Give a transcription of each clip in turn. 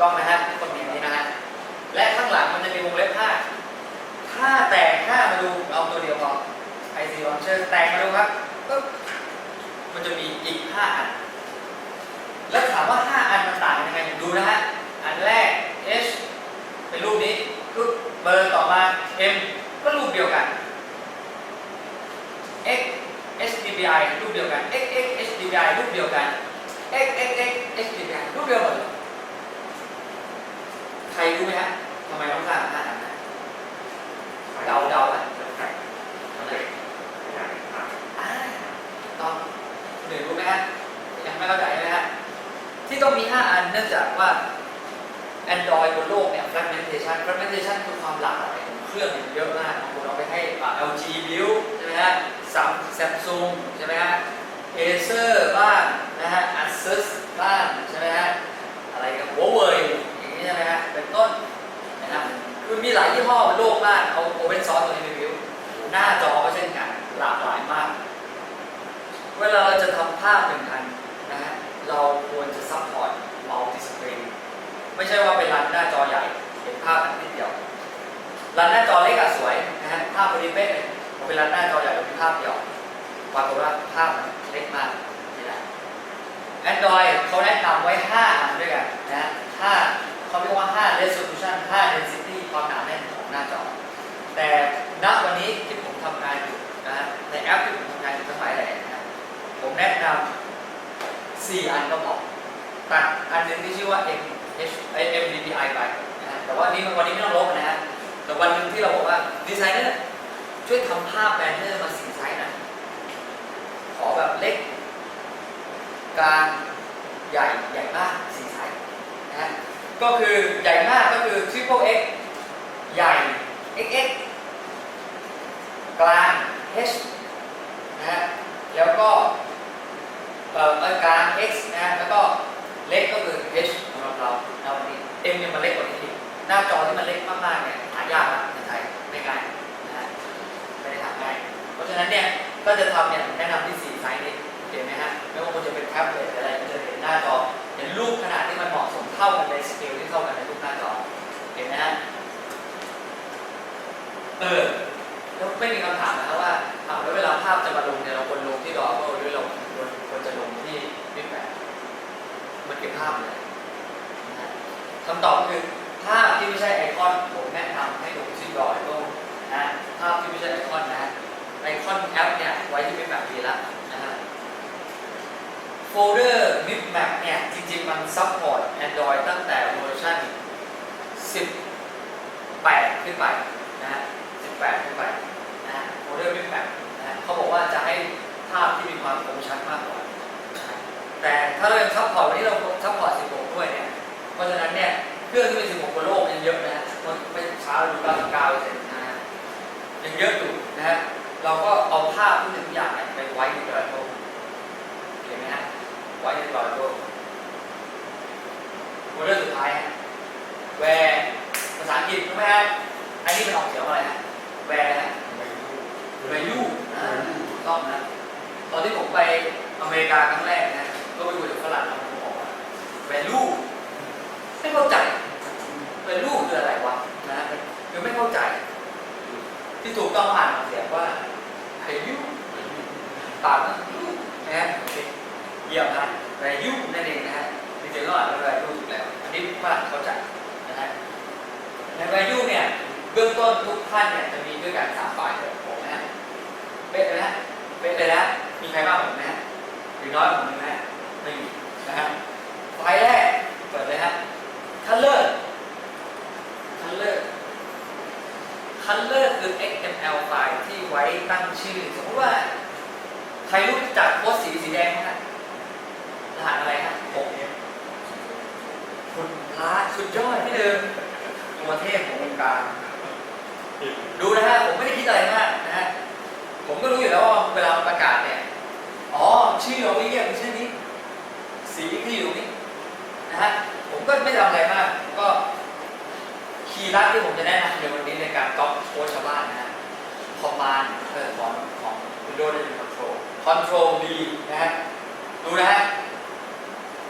ต้องนะฮะต้องอย่านี้นะฮะและข้างหลังมันจะมีวงเล็บห้าถ้าแตกห้ามาดูเอาตัวเดียวพอ IC launcher แตกมาดูครับปึ๊บมันจะมีอีกห้าอัน แล้วถามว่าห้าอันมันต่างยังไงดูนะฮะอันแรก H เป็นรูปนี้ปึ๊บเบอร์ต่อมา M ก็รูปเดียวกัน X HDPI รูปเดียวกัน X X HDPI รูปเดียวกัน X X X HDPI รูปเดียวหมด ใครรู้ไหมฮะทำไมต้องสร้างห้าอันนะเดาเดาๆอะทำไมอ่าต้องหนึ่งรู้ไหมฮะยังไม่เข้าใส่ไหมฮะที่ต้องมี 5 อันเนื่องจากว่า Android บนโลกเนี่ย fragmentation fragmentation คือความหลากหลายของเครื่องเนี่ยเยอะมากบางคนเอาไปให้ LG build ใช่ไหมฮะ Samsung ใช่ไหมฮะ Acer บ้างนะฮะ Asus บ้างใช่ไหมฮะ อะไรกัน Huawei ช่ไหมฮะเป็นต้นนะครับคือมีหลายยี่ห้อบนโลกมากเอา Open Source ตัวนี้ไปบิวหน้าจอก็เช่นกันหลากหลายมาก เวลาเราจะทำภาพหนึ่งอันนะฮะเราควรจะ support multi screen ไม่ใช่ว่าเป็นรันหน้าจอใหญ่เห็นภาพอันนิดเดียวรันหน้าจอเล็กอะสวยนะฮะภาพพอดีเป๊ะเลยพอเป็นรันหน้าจอใหญ่เรามีภาพเดียวปรากฏว่าภาพมันเล็กมากไม่ได้ Android เขาแนะนำไว้ 5 อันด้วยกันนะฮะ5 เขาเรียกว่า 5 resolution 5 density ความหนาแน่นของหน้าจอ แต่ณวันนี้ที่ผมทำงานอยู่นะฮะในแอปที่ผมทำงานอยู่ทั้งหลายแหล่นะฮะผมแนะนำ4อันก็พอตัดอันหนึงที่ชื่อว่า M H M D P I ไปนะฮะแต่ว่านี้วันนี้ไม่ต้องลบนะฮะแต่วันหนึ่งที่เราบอกว่าดีไซเนอร์ช่วยทำภาพแบนเนอร์มาสีไซส์หนะขอแบบเล็กกลางใหญ่ใหญ่มาก ก็คือใหญ่มากก็คือ triple x ใหญ่ xx กลาง h นะฮะแล้วก็เอ่อกลาง x นะฮะแล้วก็เล็กก็คือ h สำหรับเราในวันนี้ m เนี่ยมันเล็กกว่านี้อีกหน้าจอที่มันเล็กมากๆเนี่ยหายากนะในไทยไม่ง่ายนะฮะไม่ได้หาง่ายเพราะฉะนั้นเนี่ยก็จะทำเนี่ยแนะนำที่สี่ไซส์นี้เห็นไหมฮะไม่ว่าคุณจะเป็นแท็บเล็ตอะไรคุณจะเห็นหน้าจอ เห็นรูปขนาดที่มันเหมาะสมเท่ากันในสเกลที่เท่ากันในรูปหน้าจอเห็นไหมฮะเออแล้วไม่มีคำถามนะครับว่าถามแล้วเวลาภาพจะมาลงเนี่ยเราควรลงที่ดอเวลหรือเราควรควรจะลงที่บิ๊กแบมันเก็บภาพเลยนคำตอบก็คือภาพที่ไม่ใช่ไอคอนผมแนะนำให้ลงที่ดอเวลนะภาพที่ไม่ใช่ไอคอนนะไอคอนแอปเนี่ยไว้ที่ Bitmap ดีแล้วนะฮะ โฟลเดอร์ Bitmap เนี่ยจริง ๆ มันซัพพอร์ต Android ตั้งแต่เวอร์ชัน18 ขึ้นไปนะฮะ18 ขึ้นไปนะฮะโฟลเดอร์ Bitmap นะฮะเขาบอกว่าจะให้ภาพที่มีความคมชัดมากกว่า แต่ถ้าเรายังซัพพอร์ตวันนี้เราซัพพอร์ต 16 ด้วยเนี่ย เพราะฉะนั้นเนี่ยเครื่องที่เป็น 16บนโลกยังเยอะนะฮะมันไม่ช้าเราดู99เปอร์เซ็นต์นะฮะยังเยอะอยู่นะฮะเราก็เอาภาพทุกอย่างเนี่ยไปไว้ในกระโดดเห็นไหมฮะ ไว้ในกระโดดโมเดลสุดท้ายฮะแวร์ภาษาอังกฤษรู้ไหมฮะอันนี้เป็นออกเสียงว่าอะไรฮะแวร์ฮะ value นะถูกต้องนะ ตอนที่ผมไปอเมริกาครั้งแรกนะ ก็ไปคุยกับฝรั่งแล้วผมบอกว่า value ไม่เข้าใจ value คืออะไรวะนะคือไม่เข้าใจ ที่ถูกต้องผ่านออกเสียงว่า value ตามนั้นนะฮะ เยี่ยมนะ value นั่นเองนะฮะจริงๆก็อ่านว่า value ถูกแล้ว อันนี้ฝรั่งเข้าใจนะฮะใน value เนี่ยเบื้องต้นทุกท่านเนี่ยจะมีด้วยกันสามฝ่ายเลยผมนะฮะเป๊ะเลยนะเป๊ะเลยนะมีใครบ้างผมนะฮะหรือน้อยผมมีไหมฮะไม่มีนะฮะไฟล์แรกเปิดเลยฮะ color color color คือ XML ไฟล์ที่ไว้ตั้งชื่อ สมมติว่า ใครรู้จักโค้ดสีสีแดงไหมฮะ รหัสอะไรฮะ6 m คุณพระสุดยอดที่เดิมตัวเทพของวงการ ดูนะฮะผมไม่ได้คิดอะไรมากนะฮะผมก็รู้อยู่แล้วว่าเวลาประกาศเนี่ยอ๋อชื่อเราไม่เรียกชื่อนี้ สีที่อยู่นี่นะฮะผมก็ไม่ทำอะไรมาก ก็คีย์ลัดที่ผมจะแนะนำในวันนี้ในการก๊อปโค้ดชาวบ้านนะฮะคอมมานด์เออของของ Windows ได้เป็น Control Control D นะฮะดูนะฮะ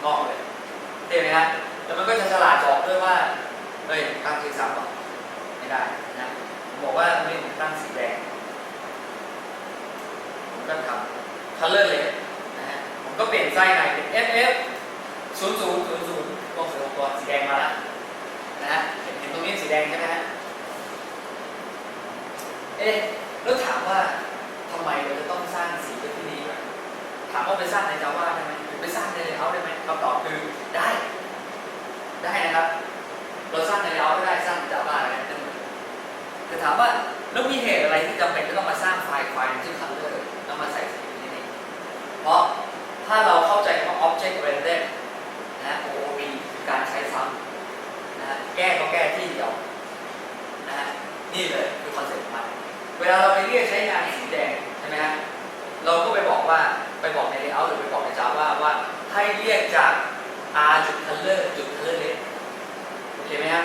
งอกเลยเท่ไหมฮะแล้วมันก็จะฉลาดบอกด้วยว่าเฮ้ยตั้งสีซ้ำหรอไม่ได้นะผมบอกว่าตรงนี้ผมตั้งสีแดงผมก็ทำ color เลยนะฮะผมก็เปลี่ยนไส้ในเป็น FF 0 0 0 0กล้องสีตัวสีแดงมาแล้วนะฮะเห็นตรงนี้สีแดงใช่ไหมฮะเอ๊ะแล้วถามว่าทำไมเราจะต้องสร้างสีเป็นที่นี้ถามว่าไปสร้างใน Java ได้ไหม ไปสร้างใน Layout ได้ไหมคำตอบคือได้ ได้นะครับ เราสร้างใน Layout ก็ได้สร้างใน Java อะไรได้หมดแต่ถามว่าแล้วมีเหตุอะไรที่จำเป็นจะต้องมาสร้างไฟล์ไฟล์ชื่อ color ต้องมาใส่สีนี้นี่เพราะถ้าเราเข้าใจคำว่า object oriented นะ OOP คือการใช้ซ้ำนะแก้ก็แก้ที่เดียวนะฮะนี่เลยคือคอนเซ็ปต์ของมันเวลาเราไปเรียกใช้งานสีแดงใช่ไหมฮะเราก็ไปบอกว่า ไปบอกใน layout หรือไปบอกใน Java ว่าให้เรียกจาก r จุด color จุด color list โอเคไหมครับ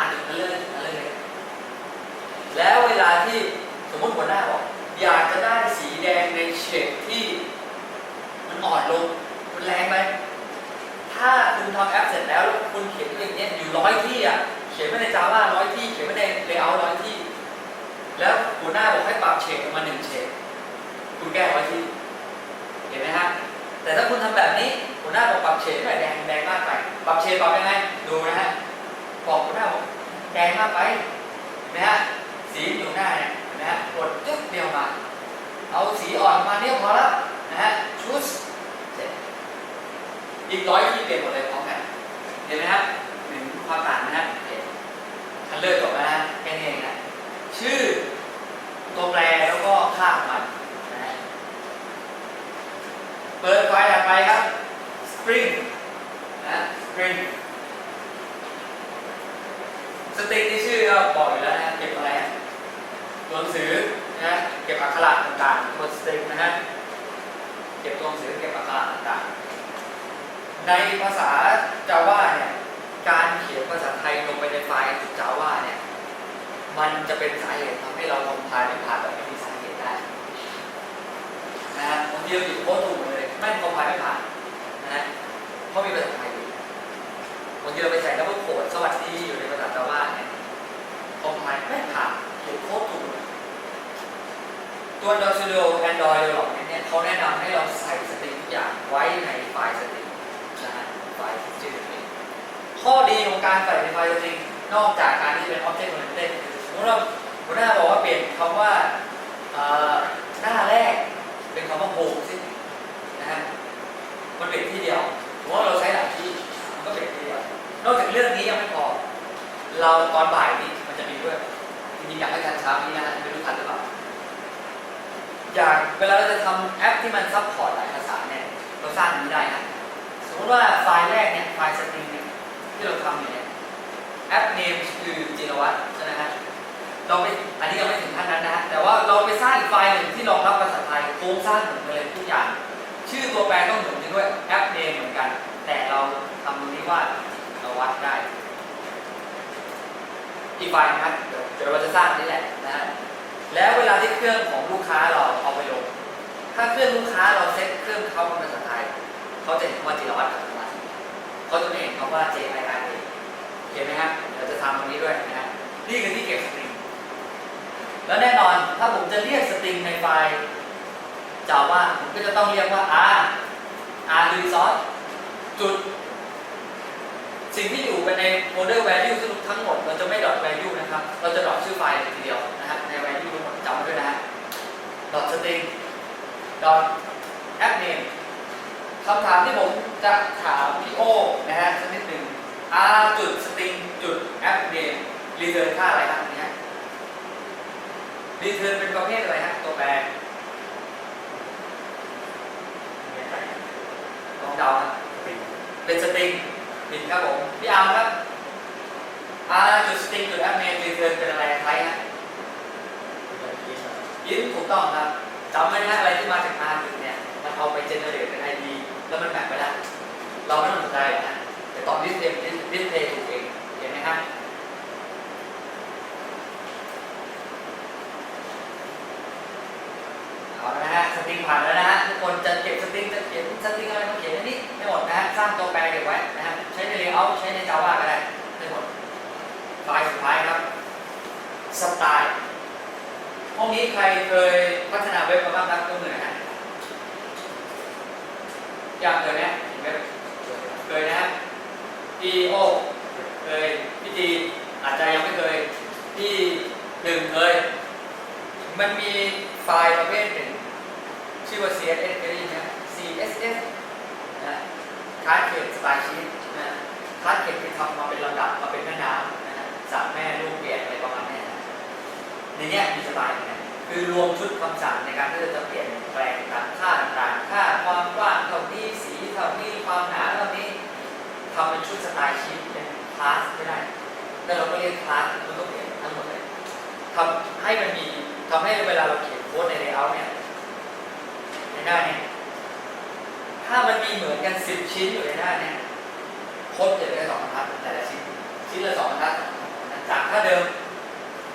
r จุด color จุด color list แล้วเวลาที่สมมติหัวหน้าบอก อยากจะได้สีแดงในเฉดที่มันอ่อนลง มันแรงไป ถ้าคุณทำแอปเสร็จแล้วแล้วคุณเขียนอย่างเงี้ยอยู่ร้อยที่อะ เขียนไว้ใน Java ร้อยที่ เขียนไว้ใน layout ร้อยที่ แล้วหัวหน้าบอกให้ปรับเฉดออกมาหนึ่งเฉด คุณแก้ร้อยที่ เห็นไหมฮะ แต่ถ้าคุณทำแบบนี้หัวหน้าบอกปรับเฉดหน่อยแดงแดงมากไป ปรับเฉดปรับยังไง ดูนะฮะ บอกหัวหน้าบอกแดงมากไปเห็นไหมฮะ สีอยู่หน้ายเห็นะกดจึ๊กเดียวมา เอาสีอ่อนมาเนี่ยพอแล้วนะฮะชุดเสอีกร้อยที่เปลี่ยนหมดเลยพร้อมกันเห็นไหมฮะเห็นความต่างนะฮะคันเลือกจบแล้วนะแค่นี้เองนะชื่อตัวแปรแล้วก็ค่าของมันนะฮะเปิดไฟล์ถัดไปครับ string นะ string สตริงที่ชื่อก็บอกอยู่แล้วนะเก็บอะไรฮะ ตัวหนังสือนะเก็บอักขระต่างๆตัวสตริงนะฮะเก็บตัวหนังสือเก็บอักขระต่างๆ ในภาษา Java เนี่ยการเขียนภาษาไทยลงไปในไฟล์ Java เนี่ยมันจะเป็นสาเหตุทำให้เราคอมพล์ไม่ผ่านแบบไม่มีสาเหตุได้นะฮะบางทีเราหยิบโค้ดถูกเลยไม่คอมพล์ไม่ผ่านนะฮะเพราะมีภาษาไทยอยู่บางทีเราไปใส่ดับเบิลโคดสวัสดีอยู่ในภาษาจาว่าเนี่ยคอมไพล์ไม่ผ่าน เขียนโค้ดถูกตัว Android Studio Android Development เนี่ยเขาแนะนำให้เราใส่สตริงทุกอย่างไว้ในไฟล์สตริงนะฮะไฟล์ชื่อสตริงข้อดีของการใส่ในไฟล์สตริงนอกจากการที่เป็น Object Oriented สมมติว่าหัวหน้าบอกว่าเปลี่ยนคำว่าหน้าแรกเป็นคำว่าโฮมสินะฮะมันเปลี่ยนที่เดียวเพราะเราใช้หลายที่มันก็เปลี่ยนที่เดียวนอกจากเรื่องนี้ยังไม่พอเราตอนบ่ายนี้มันจะมีด้วย จริงอยากให้ทันเช้านี้นะฮะไม่รู้ทันหรือเปล่าอยากเวลาเราจะทำแอปที่มันซัพพอร์ตหลายภาษาเนี่ยเราสร้างอย่างนี้ได้นะสมมติว่าไฟล์แรกเนี่ยไฟล์สตริงเนี่ยที่เราทำอยู่เนี่ยแอปเนมคือจิรวัตรใช่ไหมฮะเราไปอันนี้ยังไม่ถึงขั้นนั้นนะฮะแต่ว่าเราไปสร้างอีกไฟล์หนึ่งที่รองรับภาษาไทยโครงสร้างเหมือนกันเลยทุกอย่าง ชื่อตัวแปรต้องเหมือนกันด้วยแอปเนมเหมือนกัน แต่เราทำตรงนี้ว่าเรวัดได้ อีกไฟนะครับเดี๋ยวเราจะสร้างนี่แหละนะฮะแล้วเวลาที่เครื่องของลูกค้าเราเอาไปลง ถ้าเครื่องลูกค้าเราเซ็ตเครื่องเขาเป็นภาษาไทยเขาจะเห็นคำว่าจิรวัตรอัตโนมัติเขาจะไม่เห็นคำว่า J I I A เห็นไหมครับเดี๋ยวจะทำตรงนี้ด้วยนะฮะนี่คือที่เก็บสตริง แล้วแน่นอนถ้าผมจะเรียกสตริงในไฟล์ Java ผมก็จะต้องเรียกว่า r r resource จุด สิ่งที่อยู่ไปใน model value ทั้งหมดเราจะไม่ dot value นะครับ เราจะ dot ชื่อไฟล์ทีเดียวนะครับใน value ทั้งหมดจำไว้ด้วยนะฮะ dot string dot app name คำถามที่ผมจะถามพี่โอนะฮะสักนิดหนึ่ง r จุด string จุด app name return ค่าอะไรครับอันนี้ฮะรีเทิร์นเป็นประเภทอะไรฮะตัวแปรลองเดาครับเป็นสตริง ผิดครับผม พี่อาร์มครับอาร์จุดสติงจุดแอปเมนรีเทิร์นเป็นอะไรไทยฮะยิ้มถูกต้องครับจำไว้นะอะไรที่มาจากอาร์จุดเนี่ยมันเอาไปเจเนเรตเป็นไอดีแล้วมันแบ่งไปแล้วเราไม่ต้องสนใจนะแต่ตอนดิสเพย์ดิสเพย์ถูกเองเห็นไหมครับเอาละนะฮะสติงผ่านแล้วนะฮะ คนจะเก็บสติ๊กจะเขียนสติ๊กอะไรเขียนนี่ไม่หมดนะสร้างตัวแปรเก็บไว้นะครับใช้ในเลเยอร์ใช้ในจาวาก็ได้ไม่หมดไฟล์สุดท้ายครับสไตล์พวกนี้ใครเคยพัฒนาเว็บมาบ้างครับยกมือหน่อยฮะอยากเคยไหมเคยนะครับ D O เคยพี่ดีอาจจะยังไม่เคยที่หนึ่งเคยมันมีไฟล์ประเภทหนึ่ง ชื่อว่า CSS เคยได้ยินไหม CSS นะคาร์ดเขตสไตล์ชีตนะคาร์ดเขตคือทำมาเป็นลำดับมาเป็นแม่น้ำนะฮะจากแม่ลูกเปลี่ยนอะไรประมาณนี้นะในนี้มีสไตล์เนี่ยคือรวมชุดคำสั่งในการที่จะเปลี่ยนแปลงตางค่าต่างๆค่าความกว้างเท่านี้สีเท่านี้ความหนาเท่านี้ทำเป็นชุดสไตล์ชีตเป็นคลาสไม่ได้แล้วเราก็เรียกคลาสมันต้องเปลี่ยนทั้งหมดเลยทำให้มันมีทำให้เวลาเราเขียนโค้ดใน layout เนี่ย ในหน้าเนี่ยถ้ามันมีเหมือนกันสิบชิ้นอยู่ในหน้าเนี่ยโค้ดจะได้สองบรรทัดแต่ละชิ้นชิ้นละสองบรรทัดจากถ้าเดิม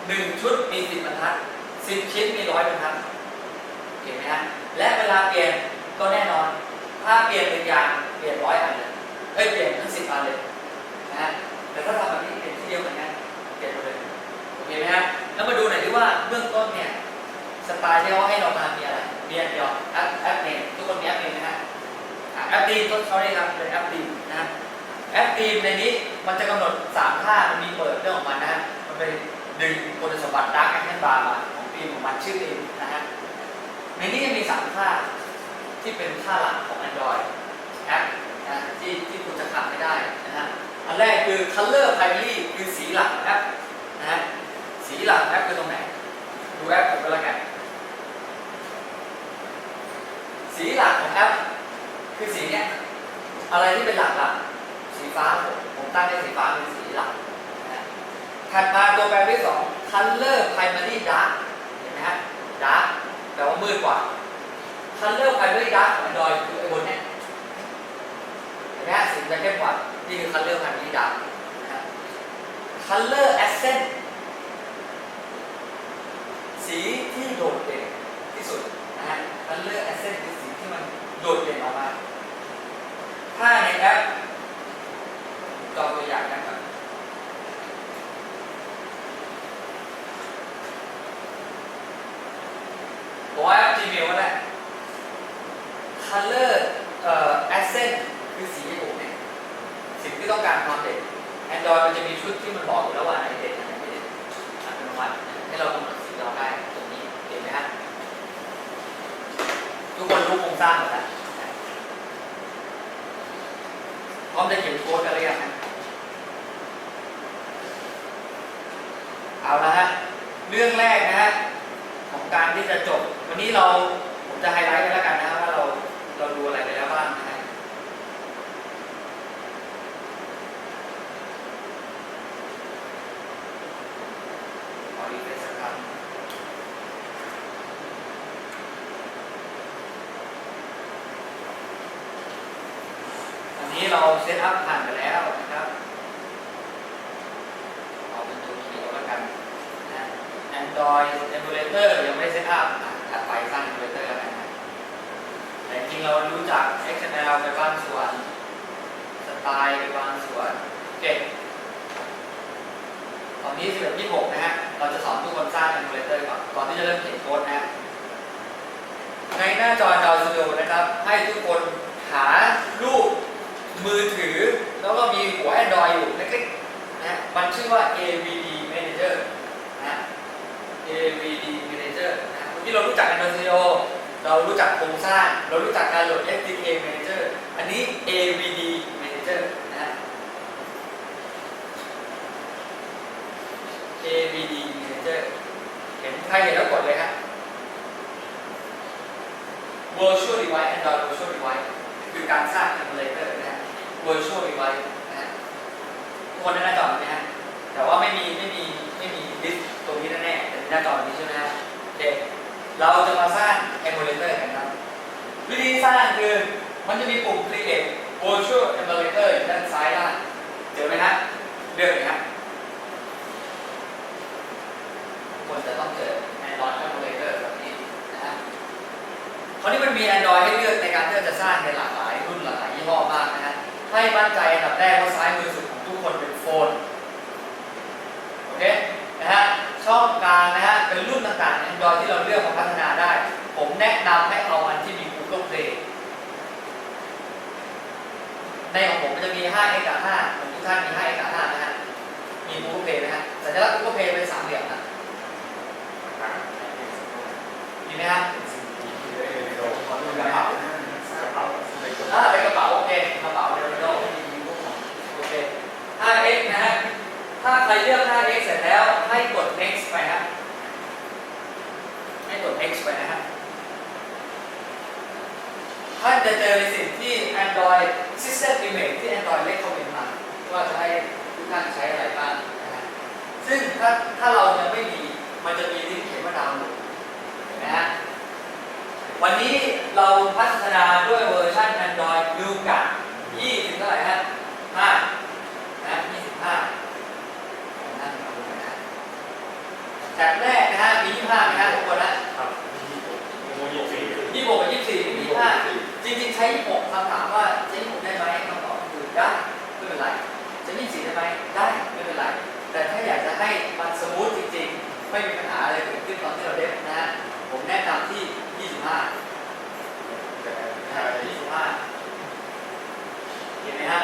หนึ่งชุดมีสิบบรรทัดสิบชิ้นมีร้อยบรรทัดเห็นไหมฮะและเวลาเปลี่ยนก็แน่นอน ถ้าเปลี่ยนหนึ่งอย่างเปลี่ยนร้อยอันเลยเอ้ยเปลี่ยนทั้งสิบอันเลยนะฮะแต่ถ้าทำแบบนี้เปลี่ยนที่เดียวเหมือนกันเปลี่ยนหมดเลยโอเคไหมฮะแล้วมาดูหน่อยดีว่าเบื้องต้นเนี่ยสไตล์ที่เขาให้เรามามีอะไร มีอันเดียวแอปแอปเนมทุกคนมีแอปเนมนะฮะแอปดีมต้นเขาได้ครับเป็นแอปดีมนะฮะแอปดีมในนี้มันจะกำหนดสามค่ามันมีเปิดเรื่องของมันนะฮะมันไปดึงคุณสมบัติดาร์กแอคชั่นบาร์มาของดีมของมันชื่อดีมนะฮะในนี้จะมีสามค่าที่เป็นค่าหลักของ Android แอปนะที่ที่คุณจะขาดไม่ได้นะฮะอันแรกคือ color primary คือสีหลักแอปนะฮะสีหลักแอปคือตรงไหนดูแอปผมก็แล้วกัน สีหลักของแอปคือสีเนี้ยอะไรที่เป็นหลักหลักสีฟ้าผมผมตั้งให้สีฟ้าเป็นสีหลักนะฮะถัดมาตัวแปรที่สอง color primary dark เห็นไหมฮะ dark แปลว่ามืดกว่า color primary dark ของ Android คือไอ้บนเนี้ยเห็นไหมฮะสีจะเข้มกว่านี่คือ color primary dark นะฮะ color accent สีที่โดดเด่นที่สุดนะฮะมันเลือกแอสเซนต์คือ มันโดดเด่นออกมา ถ้าในแอปลองตัวอย่างกันครับผมว่าแอป Gmail ก็ได้ color เอ่อ accent คือสีผมเนี่ยสิ่งที่ต้องการความเด่น Android มันจะมีชุดที่มันบอกอยู่แล้วว่าไหนเด่นอันไหนไม่เด่นอัตโนมัติให้เรากำหนดสีเราตรงนี้เห็นไหมฮะ ทุกคนรู้โครงสร้างหมดแล้วพร้อมจะเขียนโค้ดกันหรือยังเอาละฮะเรื่องแรกนะฮะของการที่จะจบ วันนี้เราผมจะไฮไลท์กันแล้วกันนะฮะว่าเราเราดูอะไรไปแล้วบ้างนะฮะ ขอรีเฟรชสักครั้งอันนี้ เซตอัพผ่านไปแล้วนะครับเอาเป็นตัวเขียวแล้วกันนะ Android Emulator ยังไม่เซตอัพอะถัดไปสร้าง Emulator แล้วกันนะแต่จริงเรารู้จัก XML ไปบ้างส่วน สไตล์ไปบางส่วนเก่งตอนนี้11 26นะฮะ เราจะสอนทุกคนสร้าง emulator ก่อน ก่อนที่จะเริ่มเขียนโค้ดนะฮะในหน้าจอ Android Studio นะครับ ให้ทุกคนหารูป มือถือแล้วก็มีหัว Android อยู่เล็กๆนะฮะมันชื่อว่า AVD Manager นะ AVD Manager นะที่เรารู้จัก Android Studio เรารู้จักโครงสร้าง เรารู้จักการโหลด SDK Manager อันนี้ AVD Manager นะฮะ AVD Manager เห็นใครเห็นแล้วกดเลยฮะ Virtual Device Android Virtual Device คือการสร้าง emulator นะฮะ Virtual Device นะฮะทุกคนได้หน้าจอไหมฮะแต่ว่าไม่มีไม่มีไม่มีดิสตรงนี้แน่ๆแต่หน้าจอนี้ใช่ไหมฮะโอเคเราจะมาสร้าง emulator กันครับ วิธีสร้างคือมันจะมีปุ่ม create virtual emulator อยู่ด้านซ้ายล่างเจอไหมฮะเลือกเลยฮะควรจะต้องเจอ Android Emulator แบบนี้นะฮะคราวนี้มันมี Android ให้เลือกในการที่จะสร้างในหลากหลายรุ่นหลากหลายยี่ห้อมากนะฮะ ให้มั่นใจอันดับแรกว่าซ้ายมือสุดของทุกคนเป็นโฟน โอเค นะฮะ ช่องกลางนะฮะ เป็นรุ่นต่างๆในดาวที่เราเลือกมาพัฒนาได้ ผมแนะนำให้เอาอันที่มี Google Play ในของผมจะมี 5x กับ5ของทุกท่านมี 5x กับ5นะฮะ มี Google Play นะฮะสัญลักษณ์ Google Play เป็นสามเหลี่ยมนะมีไหมฮะอ่าเป็นกระเป๋า 5x นะฮะ ถ้าใครเลือก 5x เสร็จแล้วให้กด next ไปฮะ ให้กด next ไปนะฮะ ท่านจะเจอในสิ่งที่ Android System Image ที่ Android recommend มาว่าจะให้ทุกท่านใช้อะไรบ้างนะฮะ ซึ่งถ้าถ้าเรายังไม่มี มันจะมีลิงก์เขียนว่าดาวน์โหลดนไหมฮะ วันนี้เราพัฒนาด้วยเวอร์ชัน Android ดูกัน20เท่าไหร่ฮะ5นะ25นั่นเอาดูหน่อยนะ แถบแรกนะฮะมี25ไหมฮะทุกคนนะยี่หกกับยี่สี่ยี่ห้าจริงๆใช้ยี่หกคำถามว่าใช้ยี่หกได้ไหมคำตอบคือได้ไม่เป็นไรใช้ยี่สี่ได้ไหมได้ไม่เป็นไร แต่ถ้าอยากจะให้มันสมูทจริงๆ ไม่มีปัญหาอะไรเกิดขึ้นตอนที่เราเดฟนะฮะผมแนะนำที่ยี่สิบห้านะฮะยี่สิบห้าเห็นไหมฮะ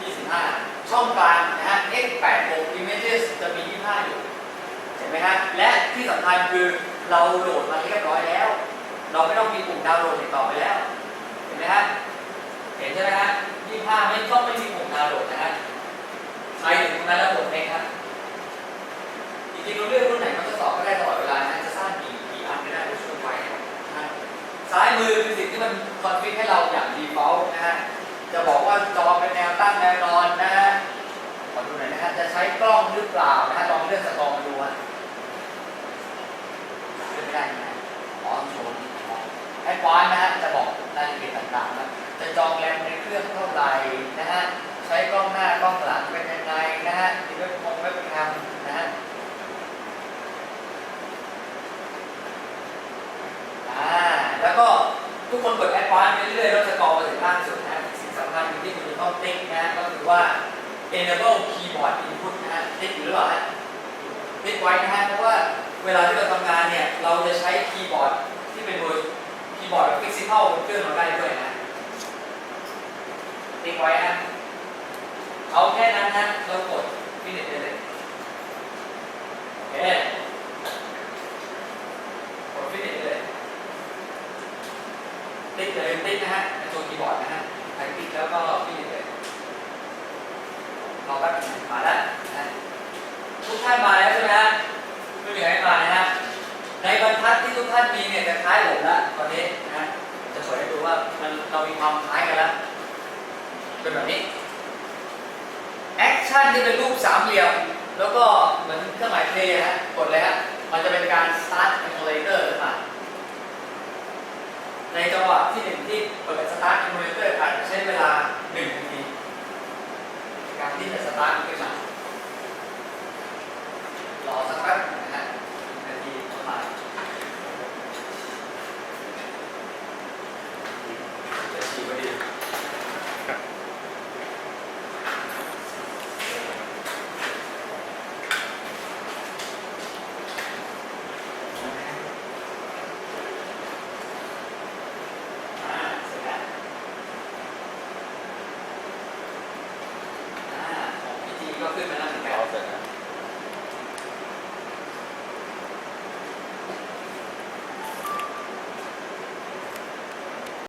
ยี่สิบห้าช่องกลางนะฮะ x แปดหก images จะมียี่ห้าอยู่เห็น ไหมฮะและที่สำคัญคือเราโหลดมาเรียบร้อยแล้ว เราไม่ต้องมีปุ่มดาวน์โหลดติดต่อไปแล้ว เห็นไหมฮะเห็นใช่ไหมฮะยี่ห้าไม่ต้องไม่มีปุ่มดาวน์โหลดนะฮะใครถึงตรงนั้นแล้วกดเองครับ จริงๆเราเลือกรุ่นไหนมันจะสอบก็ได้ตลอดเวลานะ จะสร้างกี่กี่อันก็ได้เราช่วยไว้นะฮะซ้ายมือคือสิ่งที่มันคอนฟิกให้เราอย่าง default นะฮะ จะบอกว่าจอเป็นแนวตั้งแนวนอนนะฮะ ขอดูหน่อยนะฮะ จะใช้กล้องหรือเปล่านะฮะ ลองเลื่อนสกอร์มาดูฮะเลื่อนไม่ได้นะอ๋อโชว์นี่อ๋อแอดวานซ์นะฮะ จะบอกรายละเอียดต่างๆนะจะจองแรมในเครื่องเท่าไหร่นะฮะ ใช้กล้องหน้ากล้องหลังเป็นยังไงนะฮะมีเว็บคงเว็บแคมนะฮะ อ่า แล้วก็ทุก ควานไปเรื่อยๆแล้วสกอร์มาถึงล่างสุดนะสิ่งสำคัญที่คุณจะต้องติ๊กนะก็คือว่า enable keyboard input นะฮะติ๊กอยู่หรือเปล่าฮะติ๊กไว้นะฮะเพราะว่าเวลาที่เราทำงานเนี่ยเราจะใช้คีย์บอร์ดที่เป็นเวอร์คีย์บอร์ดแบบฟิสิกอลเครื่องเราได้ด้วยนะติ๊กไว้นะเอาแค่นั้นนะเรากดฟินิชได้เลย โอเค กดฟินิชเลย ติ๊กเลยติ๊กนะฮะในตัวคีย์บอร์ดนะฮะใครติ๊กแล้วก็ฟินิชเลยรอแป๊บนึงมาแล้วนะทุกท่านมาแล้วใช่ไหมฮะไม่มีใครมานะฮะในบรรทัดที่ทุกท่านมีเนี่ยจะคล้ายผมล้วตอนนี้นะฮะจะเปิดให้ดูว่ามันเรามีความคล้ายกันแล้วเป็นแบบนี้แอคชั่นที่เป็นรูปสามเหลี่ยมแล้วก็เหมือนเครื่องหมายเพลย์ฮะกดเลยฮะมันจะเป็นการ start emulator ขึ้นมา ในจังหวะที่หนึ่งที่เปิด start emulator อาจจะใช้เวลาหนึ่งนาทีในการที่จะสตาร์ทขึ้นมารอสักแป๊บ